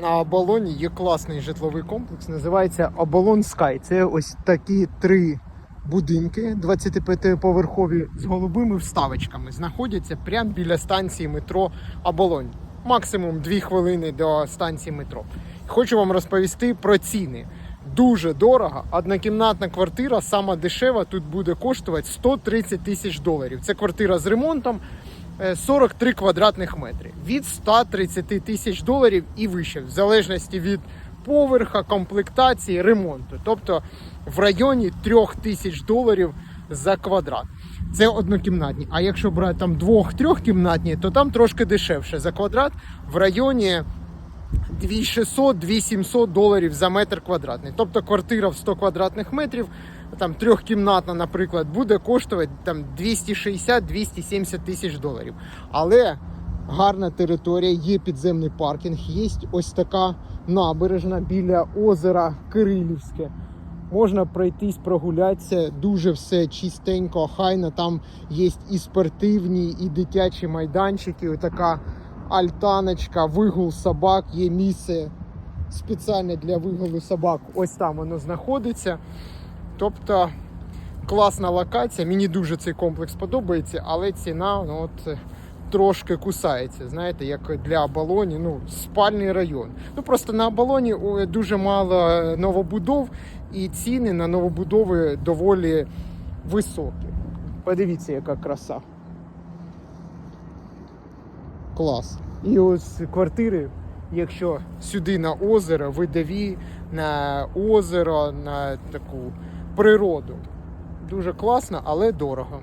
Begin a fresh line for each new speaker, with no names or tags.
на оболоні є класний житловий комплекс, називається Оболон Скай. Це ось такі три будинки 25-поверхові з голубими вставочками. Знаходяться прямо біля станції метро Оболонь. Максимум 2 хвилини до станції метро. Хочу вам розповісти про ціни. Дуже дорого. Однокімнатна квартира, сама дешева, тут буде коштувати 130 тисяч доларів. Це квартира з ремонтом. Е, 43 квадратних метри від 130 тисяч доларів і вище, в залежності від поверха, комплектації, ремонту. Тобто в районі 3 тисяч доларів за квадрат. Це однокімнатні. А якщо брати там двох-трьохкімнатні, то там трошки дешевше за квадрат в районі 2600-2700 доларів за метр квадратний. Тобто квартира в 100 квадратних метрів, там трьохкімнатна, наприклад, буде коштувати там 260-270 тисяч доларів. Але гарна територія, є підземний паркінг, є ось така набережна біля озера Кирилівське. Можна пройтись, прогулятися, дуже все чистенько, хайно. Там є і спортивні, і дитячі майданчики. Отака альтаночка, вигул собак, є місце спеціальне для вигулу собак. Ось там воно знаходиться. Тобто класна локація. Мені дуже цей комплекс подобається, але ціна ну, от, е, трошки кусається. Знаєте, як для оболоні, ну, спальний район. Ну просто на оболоні о, дуже мало е, новобудов, і ціни на новобудови доволі високі. Подивіться, яка краса. Клас. І ось квартири, якщо сюди на озеро, видові на озеро, на таку природу. Дуже класно, але дорого.